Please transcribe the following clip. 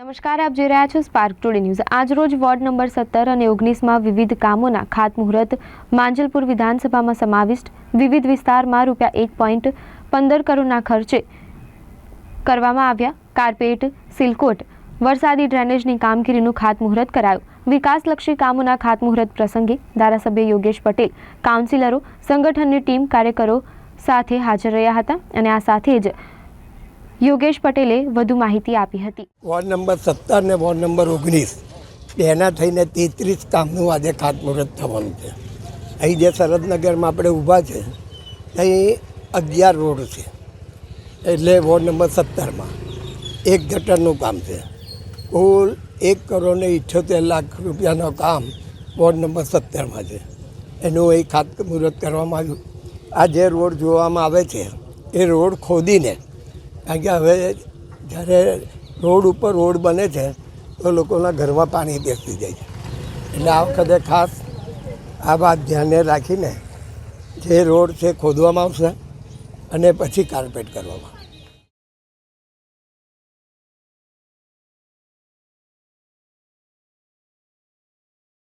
નમસ્કાર, આપ જોઈ રહ્યા છો સ્પાર્ક ટુડે ન્યૂઝ આજરોજ વોર્ડ નંબર સત્તર અને ઓગણીસમાં વિવિધ કામોના ખાતમુહૂર્ત માંજલપુર વિધાનસભામાં સમાવિષ્ટ. વિવિધ વિસ્તારમાં રૂપિયા એક પોઈન્ટ પંદર કરોડના ખર્ચે કરવામાં આવ્યા. કાર્પેટ, સિલકોટ, વરસાદી ડ્રેનેજની કામગીરીનું ખાતમુહૂર્ત કરાયું. વિકાસલક્ષી કામોના ખાતમુહૂર્ત પ્રસંગે ધારાસભ્ય યોગેશ પટેલ, કાઉન્સિલરો, સંગઠનની ટીમ કાર્યકરો સાથે હાજર રહ્યા હતા અને આ સાથે જ યોગેશ પટેલે વધુ માહિતી આપી હતી. વોર્ડ નંબર સત્તર ને વોર્ડ નંબર ઓગણીસ તેના થઈને તેત્રીસ કામનું આજે ખાતમુહૂર્ત થવાનું છે. અહીં જે સરદનગરમાં આપણે ઊભા છે, અહીં અગિયાર રોડ છે. એટલે વોર્ડ નંબર સત્તરમાં એક ગટરનું કામ છે. કુલ એક કરોડ ઇઠ્યોતેર લાખ રૂપિયાનું કામ વોર્ડ નંબર સત્તરમાં છે. એનું અહીં ખાતમુહૂર્ત કરવામાં આવ્યું. આ જે રોડ જોવામાં આવે છે, એ રોડ ખોદીને કારણ કે હવે જ્યારે રોડ ઉપર રોડ બને છે, તો લોકોના ઘરમાં પાણી બેસી જાય છે. એટલે આ વખતે ખાસ આ વાત ધ્યાને રાખીને જે રોડ છે, ખોદવામાં આવશે અને પછી કાર્પેટ કરવામાં આવશે.